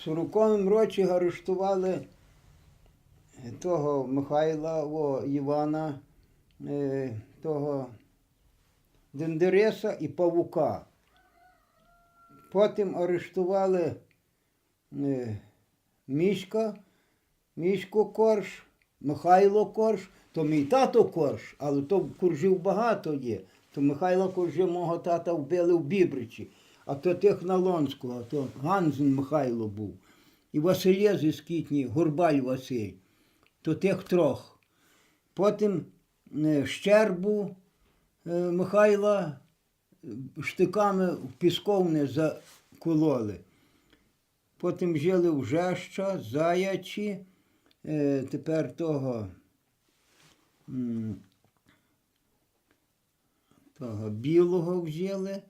В 40-му році арештували того Михайла о, Івана, е, того Дендереса і Павука. Потім арештували е, Мішка, Мішко Корж, Михайло Корж, то мій тато Корж, але то коржів багато є. То Михайло Коржі мого тата вбили в Бібричі, а то тих на Лонського, то Ганзен Михайло був. І Василє зі Скітні, Горбаль Василь, то тих трьох. Потім е, Щербу е, Михайла е, штиками в пісковне закололи. Потім жили в Жеща, Заячі, тепер того, того білого взяли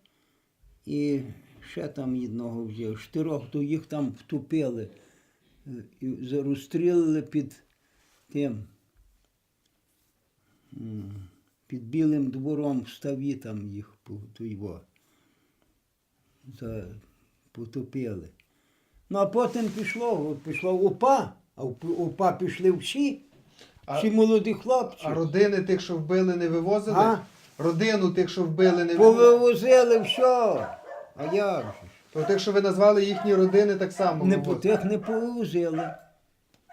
і ще там одного взяли. Чотирьох, то їх там втопили е, і розстрілили під тим. Під білим двором в ставі там їх його, потопили. Ну, а потім пішло, пішло УПА, а в УПА пішли всі, А- всі молоді хлопці. А родини тих, що вбили, не вивозили? А? Родину тих, що вбили, не вивозили? Повивозили все. А як же? ж? То тих, що ви назвали їхні родини, так само Не по тих не повивозили.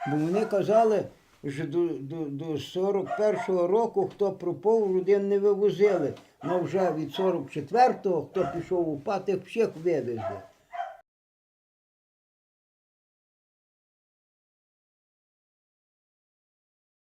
Бо вони казали, що до, до, до 41-го року, хто пропав, родин не вивозили. Ну вже від 44-го, хто пішов у УПА, тих всіх вивезли.